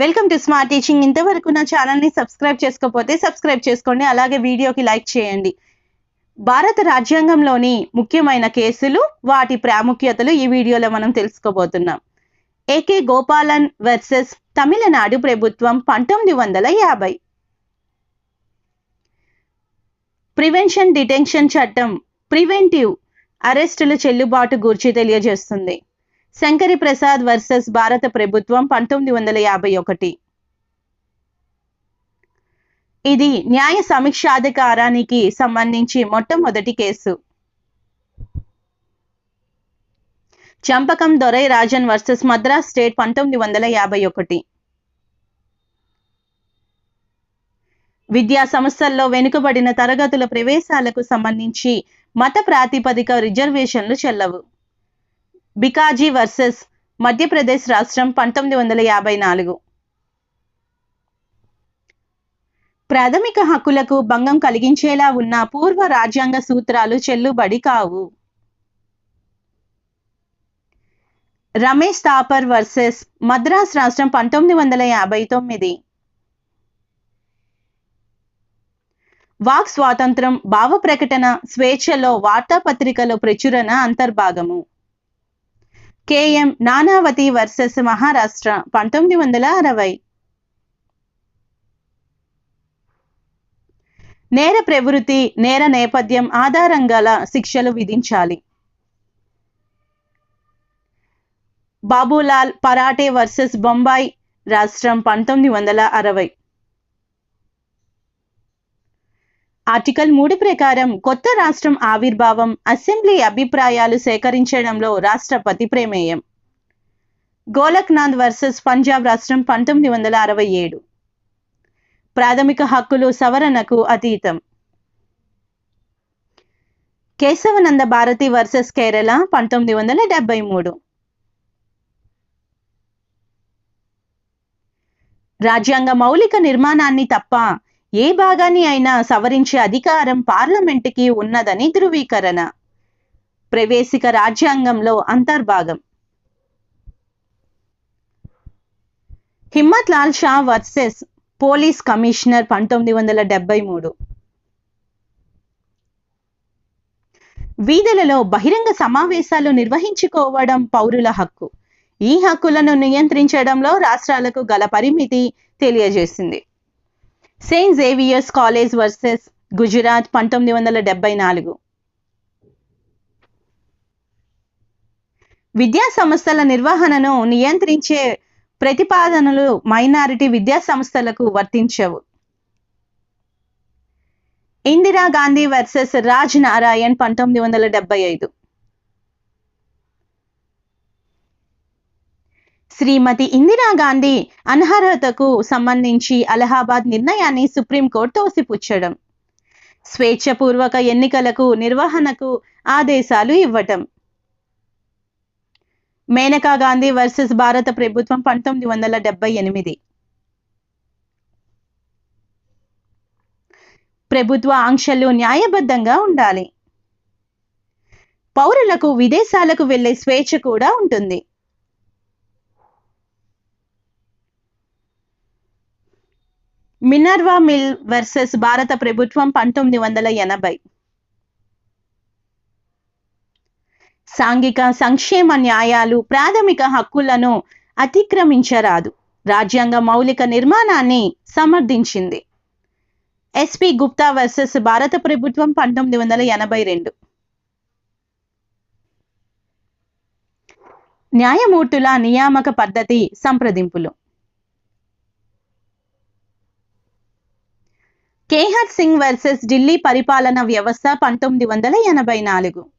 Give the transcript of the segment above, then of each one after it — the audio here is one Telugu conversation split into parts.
వెల్కమ్ టు స్మార్ట్ టీచింగ్ ఇంతవరకు నా ఛానల్ని సబ్స్క్రైబ్ చేసుకోకపోతే సబ్స్క్రైబ్ చేసుకోండి. అలాగే వీడియోకి లైక్ చేయండి. భారత రాజ్యాంగంలోని ముఖ్యమైన కేసులు వాటి ప్రాముఖ్యతలు ఈ వీడియోలో మనం తెలుసుకోబోతున్నాం. ఏకే గోపాలన్ వర్సెస్ తమిళనాడు ప్రభుత్వం పంతొమ్మిది వందల యాభై. ప్రివెన్షన్ డిటెన్షన్ చట్టం ప్రివెంటివ్ అరెస్టుల చెల్లుబాటు గూర్చి తెలియజేస్తుంది. శంకరి ప్రసాద్ వర్సెస్ భారత ప్రభుత్వం పంతొమ్మిది వందల యాభై ఒకటి. ఇది న్యాయ సమీక్షాధికారానికి సంబంధించి మొట్టమొదటి కేసు. చంపకం దొరై రాజన్ వర్సెస్ మద్రాస్ స్టేట్ పంతొమ్మిది వందల యాభై ఒకటి. విద్యా సంస్థల్లో వెనుకబడిన తరగతుల ప్రవేశాలకు సంబంధించి మత ప్రాతిపదిక రిజర్వేషన్లు చెల్లవు. బికాజీ వర్సెస్ మధ్యప్రదేశ్ రాష్ట్రం పంతొమ్మిది వందల యాభై నాలుగు. ప్రాథమిక హక్కులకు భంగం కలిగించేలా ఉన్న పూర్వ రాజ్యాంగ సూత్రాలు చెల్లుబడి కావు. రమేష్ థాపర్ వర్సెస్ మద్రాస్ రాష్ట్రం పంతొమ్మిది వందల యాభై తొమ్మిది. వాక్ స్వాతంత్రం భావ ప్రకటన స్వేచ్ఛలో వార్తాపత్రికలో ప్రచురణ అంతర్భాగము. కేఎం నానావతి వర్సెస్ మహారాష్ట్ర పంతొమ్మిది వందల అరవై. నేర ప్రవృత్తి నేర నేపథ్యం ఆధారంగాల శిక్షలు విధించాలి. బాబులాల్ పరాటే వర్సెస్ బొంబాయి రాష్ట్రం పంతొమ్మిది వందల అరవై. ఆర్టికల్ మూడు ప్రకారం కొత్త రాష్ట్రం ఆవిర్భావం అసెంబ్లీ అభిప్రాయాలు సేకరించడంలో రాష్ట్రపతి ప్రమేయం. గోలక్నాథ్ వర్సెస్ పంజాబ్ రాష్ట్రం పంతొమ్మిది వందల అరవై ఏడు. ప్రాథమిక హక్కులు సవరణకు అతీతం. కేశవనంద భారతి వర్సెస్ కేరళ పంతొమ్మిది వందల డెబ్బై మూడు. రాజ్యాంగ మౌలిక నిర్మాణాన్ని తప్ప ఏ భాగాన్ని అయినా సవరించే అధికారం పార్లమెంటుకి ఉన్నదని ధృవీకరణ. ప్రవేశిక రాజ్యాంగంలో అంతర్భాగం. Himmat Lal Shah versus police commissioner పంతొమ్మిది వందల డెబ్బై మూడు. వీధులలో బహిరంగ సమావేశాలు నిర్వహించుకోవడం పౌరుల హక్కు. ఈ హక్కులను నియంత్రించడంలో రాష్ట్రాలకు గల పరిమితి తెలియజేసింది. Saint Xavier's college versus Gujarat పంతొమ్మిది వందల డెబ్బై నాలుగు. విద్యా సంస్థల నిర్వహణను నియంత్రించే ప్రతిపాదనలు మైనారిటీ విద్యా సంస్థలకు వర్తించవు. ఇందిరా గాంధీ వర్సెస్ రాజ్ నారాయణ్ పంతొమ్మిది వందల డెబ్బై ఐదు. శ్రీమతి ఇందిరాగాంధీ అనర్హతకు సంబంధించి అలహాబాద్ నిర్ణయాన్ని సుప్రీంకోర్టు తోసిపుచ్చడం. స్వేచ్ఛపూర్వక ఎన్నికలకు నిర్వహణకు ఆదేశాలు ఇవ్వటం. మేనకా గాంధీ వర్సెస్ భారత ప్రభుత్వం పంతొమ్మిది వందల డెబ్బై ఎనిమిది. ప్రభుత్వ ఆంక్షలు న్యాయబద్ధంగా ఉండాలి. పౌరులకు విదేశాలకు వెళ్ళే స్వేచ్ఛ కూడా ఉంటుంది. మినర్వా మిల్ వర్సెస్ భారత ప్రభుత్వం పంతొమ్మిది వందల ఎనభై. సాంఘిక సంక్షేమ న్యాయాలు ప్రాథమిక హక్కులను అతిక్రమించరాదు. రాజ్యాంగ మౌలిక నిర్మాణాన్ని సమర్థించింది. ఎస్పి గుప్తా వర్సెస్ భారత ప్రభుత్వం పంతొమ్మిది వందల ఎనభై రెండు. న్యాయమూర్తుల నియామక పద్ధతి సంప్రదింపులు. కేహర్ సింగ్ వర్సెస్ ఢిల్లీ పరిపాలన వ్యవస్థ పంతొమ్మిది వందల ఎనభై నాలుగు.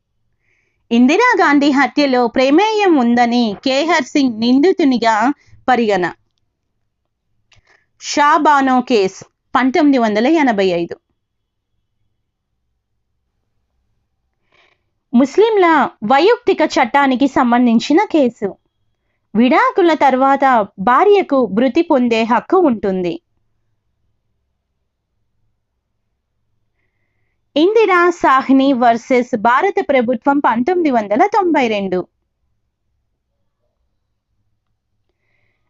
ఇందిరాగాంధీ హత్యలో ప్రమేయం ఉందని కేహర్ సింగ్ నిందితునిగా పరిగణ. షాబానో కేస్ పంతొమ్మిది వందల ఎనభై ఐదు. ముస్లింల వైయక్తిక చట్టానికి సంబంధించిన కేసు. విడాకుల తర్వాత భార్యకు భృతి పొందే హక్కు ఉంటుంది. ఇందిరా సాహ్ని వర్సెస్ భారత ప్రభుత్వం పంతొమ్మిది వందల తొంభై రెండు.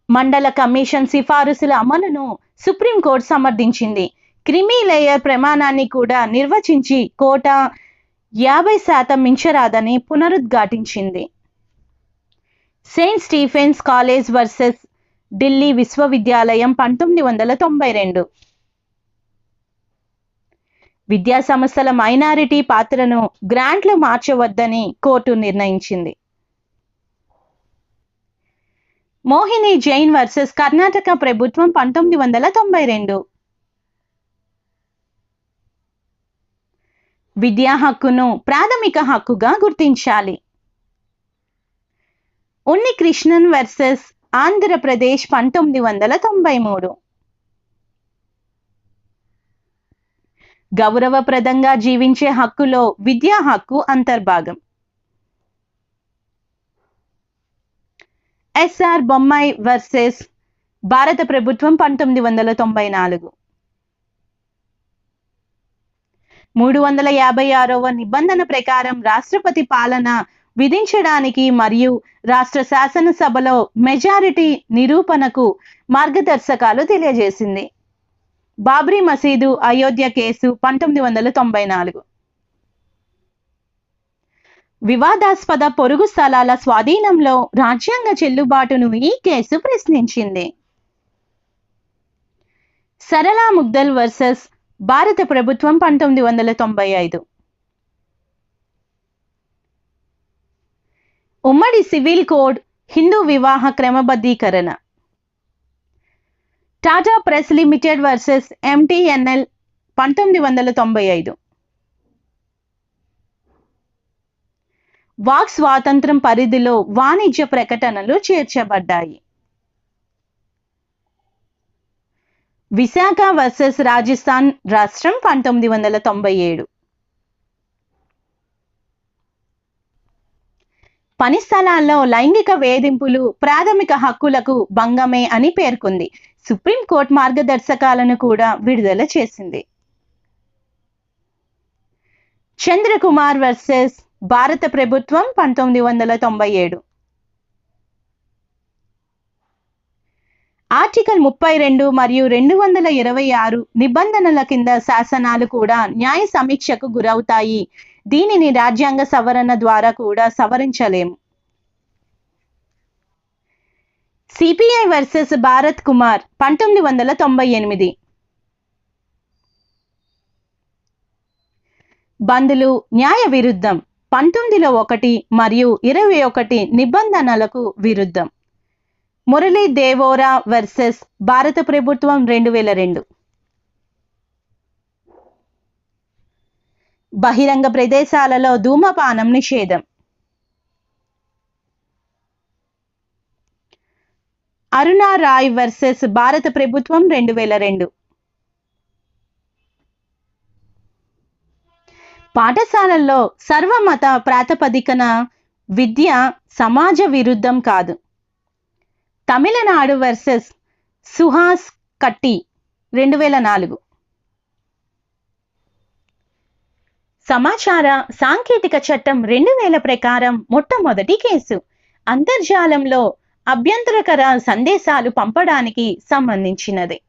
మండల కమిషన్ సిఫారసుల అమలును సుప్రీంకోర్టు సమర్థించింది. క్రిమీ లేయర్ ప్రమాణాన్ని కూడా నిర్వచించి కోట యాభై శాతం మించరాదని పునరుద్ఘాటించింది. Saint Stephen's college versus Delhi విశ్వవిద్యాలయం పంతొమ్మిది వందల తొంభై రెండు. విద్యా సంస్థల మైనారిటీ పాత్రను గ్రాంట్లు మార్చవద్దని కోర్టు నిర్ణయించింది. మోహిని జైన్ వర్సెస్ కర్ణాటక ప్రభుత్వం పంతొమ్మిది వందల తొంభై రెండు. విద్యా హక్కును ప్రాథమిక హక్కుగా గుర్తించాలి. ఉన్ని కృష్ణన్ వర్సెస్ ఆంధ్రప్రదేశ్ పంతొమ్మిది వందల తొంభై మూడు. గౌరవప్రదంగా జీవించే హక్కులో విద్యా హక్కు అంతర్భాగం. ఎస్ఆర్ బొమ్మాయి వర్సెస్ భారత ప్రభుత్వం పంతొమ్మిది వందల తొంభై నాలుగు. మూడు వందల యాభై ఆరవ నిబంధన ప్రకారం రాష్ట్రపతి పాలన విధించడానికి మరియు రాష్ట్ర శాసనసభలో మెజారిటీ నిరూపణకు మార్గదర్శకాలు తెలియజేసింది. బాబ్రీ మసీదు అయోధ్య కేసు పంతొమ్మిది వందల తొంభై నాలుగు. వివాదాస్పద పొరుగు స్థలాల స్వాధీనంలో రాజ్యాంగ చెల్లుబాటును ఈ కేసు ప్రశ్నించింది. సరళా ముగ్దల్ వర్సెస్ భారత ప్రభుత్వం పంతొమ్మిది వందల తొంభై ఐదు. ఉమ్మడి సివిల్ కోడ్ హిందూ వివాహ క్రమబద్ధీకరణ. Tata press limited versus MTNL పంతొమ్మిది వందల తొంభై ఐదు. వాక్ స్వాతంత్రం పరిధిలో వాణిజ్య ప్రకటనలు చేర్చబడ్డాయి. విశాఖ వర్సెస్ రాజస్థాన్ రాష్ట్రం పంతొమ్మిది వందల తొంభై ఏడు. పని స్థలాల్లో లైంగిక వేధింపులు ప్రాథమిక హక్కులకు భంగమే అని పేర్కొంది. సుప్రీంకోర్టు మార్గదర్శకాలను కూడా విడుదల చేసింది. చంద్రకుమార్ వర్సెస్ భారత ప్రభుత్వం పంతొమ్మిది వందల తొంభై ఏడు. ఆర్టికల్ ముప్పై రెండు మరియు రెండు వందల ఇరవై ఆరు నిబంధనల కింద శాసనాలు కూడా న్యాయ సమీక్షకు గురవుతాయి. దీనిని రాజ్యాంగ సవరణ ద్వారా కూడా సవరించలేము. సిపిఐ వర్సెస్ భారత్ కుమార్ పంతొమ్మిది వందల తొంభై ఎనిమిది. బంధులు న్యాయ విరుద్ధం పంతొమ్మిదిలో ఒకటి మరియు ఇరవై ఒకటి నిబంధనలకు విరుద్ధం. మురళీ దేవోరా వర్సెస్ భారత ప్రభుత్వం రెండు వేల రెండు. బహిరంగ ప్రదేశాలలో ధూమపానం నిషేధం. అరుణా రాయ్ వర్సెస్ భారత ప్రభుత్వం రెండు వేల రెండు. పాఠశాలల్లో సర్వమత ప్రాతిపదికన విద్య సమాజ విరుద్ధం కాదు. తమిళనాడు వర్సెస్ సుహాస్ కట్టి రెండు వేల నాలుగు. సమాచార సాంకేతిక చట్టం రెండు వేల ప్రకారం మొట్టమొదటి కేసు. అంతర్జాలంలో అభ్యంతరకర సందేశాలు పంపడానికి సంబంధించినది.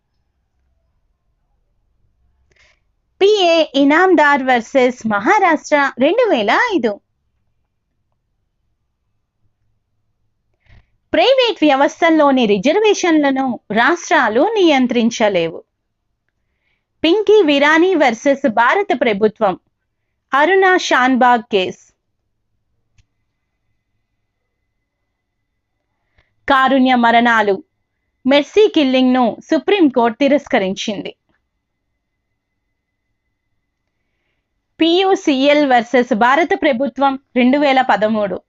పిఏ ఇనామ్దార్ వర్సెస్ మహారాష్ట్ర రెండు వేల ఐదు. ప్రైవేట్ వ్యవస్థల్లోని రిజర్వేషన్లను రాష్ట్రాలు నియంత్రించలేవు. పింకీ విరానీ వర్సెస్ భారత ప్రభుత్వం అరుణ షాన్బాగ్ కేస్. కారుణ్య మరణాలు. మెర్సీ కిల్లింగ్ను సుప్రీంకోర్టు తిరస్కరించింది. పియుసిఎల్ వర్సెస్ భారత ప్రభుత్వం రెండు వేల పదమూడు.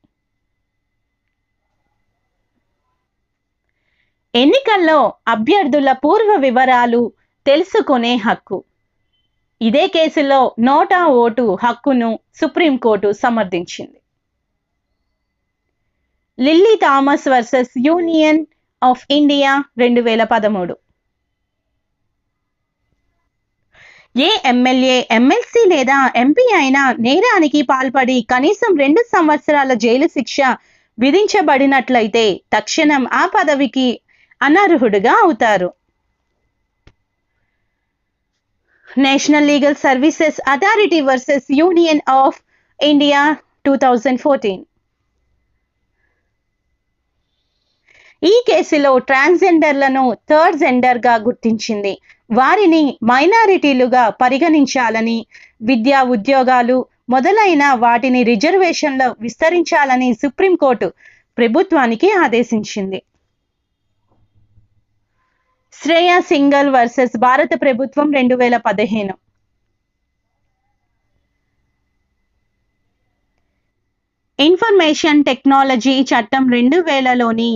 ఎన్నికల్లో అభ్యర్థుల పూర్వ వివరాలు తెలుసుకునే హక్కు. ఇదే కేసులో నోటా ఓటు హక్కును supreme court సమర్థించింది. Lily Thomas versus union of India రెండు వేల పదమూడు. ఏ ఎమ్మెల్యే ఎమ్మెల్సీ లేదా ఎంపీ అయినా నేరానికి పాల్పడి కనీసం రెండు సంవత్సరాల జైలు శిక్ష విధించబడినట్లయితే తక్షణం ఆ పదవికి అనర్హుడుగా అవుతారు. National legal services authority versus union of India two thousand fourteen. ఈ కేసులో ట్రాన్స్జెండర్లను థర్డ్ జెండర్గా గుర్తించింది. వారిని మైనారిటీలుగా పరిగణించాలని విద్యా ఉద్యోగాలు మొదలైన వాటిని రిజర్వేషన్లో విస్తరించాలని సుప్రీంకోర్టు ప్రభుత్వానికి ఆదేశించింది. శ్రేయ సింగల్ వర్సెస్ భారత ప్రభుత్వం రెండు వేల పదిహేను. ఇన్ఫర్మేషన్ టెక్నాలజీ చట్టం రెండు వేలలోని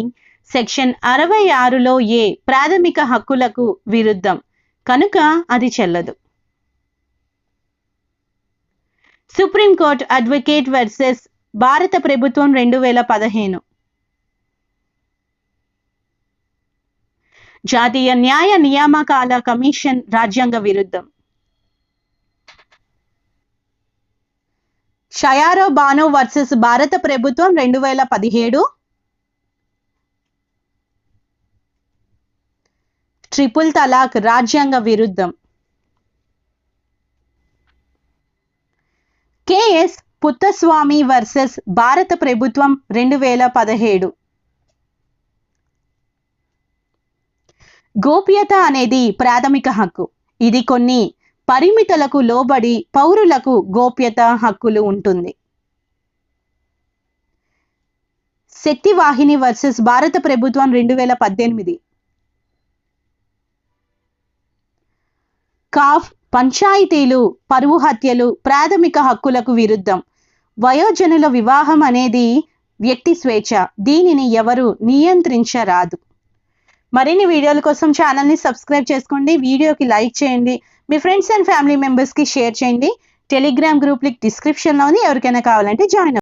సెక్షన్ అరవై ఆరులో ఏ ప్రాథమిక హక్కులకు విరుద్ధం? కనుక అది చెల్లదు. సుప్రీంకోర్టు అడ్వకేట్ వర్సెస్ భారత ప్రభుత్వం రెండు వేల పదిహేను. జాతీయ న్యాయ నియామకాల కమిషన్ రాజ్యాంగ విరుద్ధం. షయారో బానో వర్సెస్ భారత ప్రభుత్వం రెండు వేల పదిహేడు ట్రిపుల్ తలాక్ రాజ్యాంగ విరుద్ధం. కేఎస్ పుత్తస్వామి వర్సెస్ భారత ప్రభుత్వం రెండు వేల పదిహేడు. గోప్యత అనేది ప్రాథమిక హక్కు. ఇది కొన్ని పరిమితులకు లోబడి పౌరులకు గోప్యత హక్కులు ఉంటుంది. శక్తివాహిని వర్సెస్ భారత ప్రభుత్వం రెండు వేల పద్దెనిమిది. కాఫ్ పంచాయతీలు పరువు హత్యలు ప్రాథమిక హక్కులకు విరుద్ధం. వయోజనుల వివాహం అనేది వ్యక్తి స్వేచ్ఛ. దీనిని ఎవరు నియంత్రించరాదు. మరిన్ని వీడియోల కోసం ఛానల్ని సబ్స్క్రైబ్ చేసుకోండి. వీడియోకి లైక్ చేయండి. మీ ఫ్రెండ్స్ అండ్ ఫ్యామిలీ మెంబర్స్కి షేర్ చేయండి. టెలిగ్రామ్ గ్రూప్ లింక్ డిస్క్రిప్షన్లోని ఎవరికైనా కావాలంటే జాయిన్